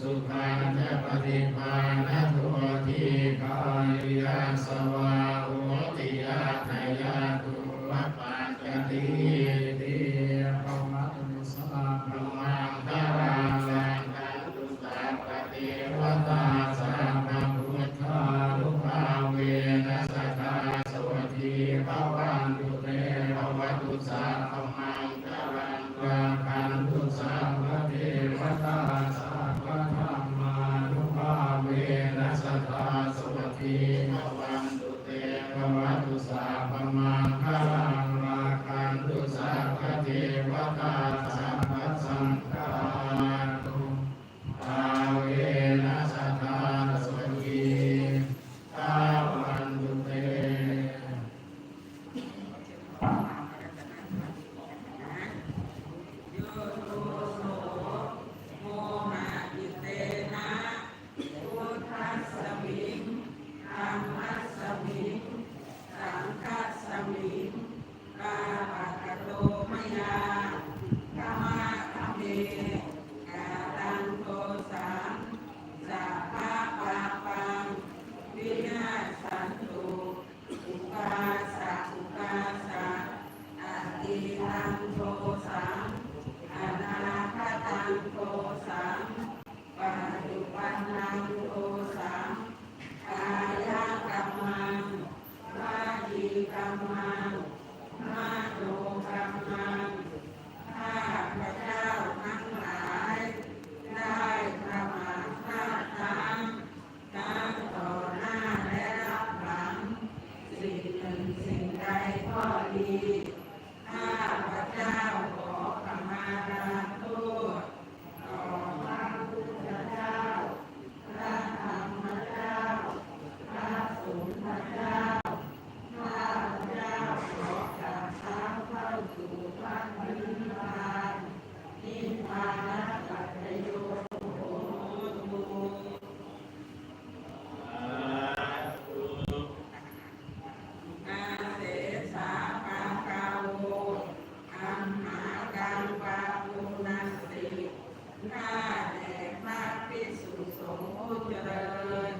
สุขังเทปฏิภาณทุทีกายสวา ตังโทสังอนาคตังโทสังปัจจุบันนังโทสังกายกรรมังวาจีกรรมังมาโนกรรมังข้าพระเจ้าทั้งหลาย ได้ประมาทพางทั้งต่อน้และรับหลัสิ่งหนึ่งสิ่งใดก็ดี พระเจ้าขอขมาลา ของผู้เจริญ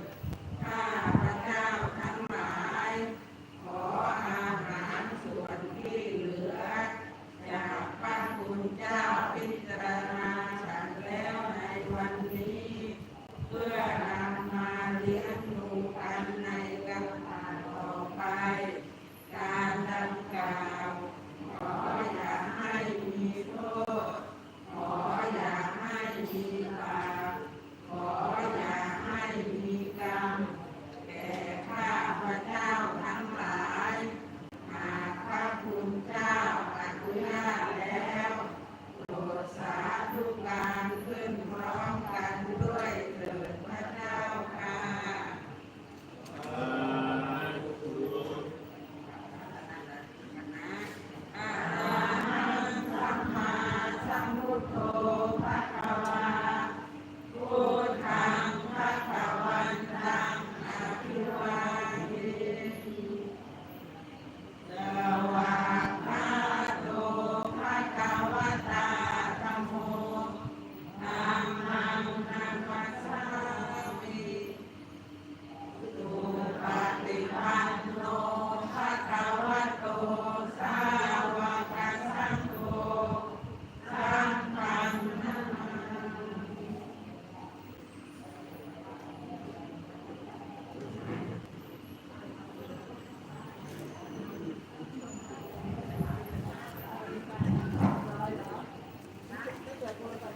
ข้า Gracias.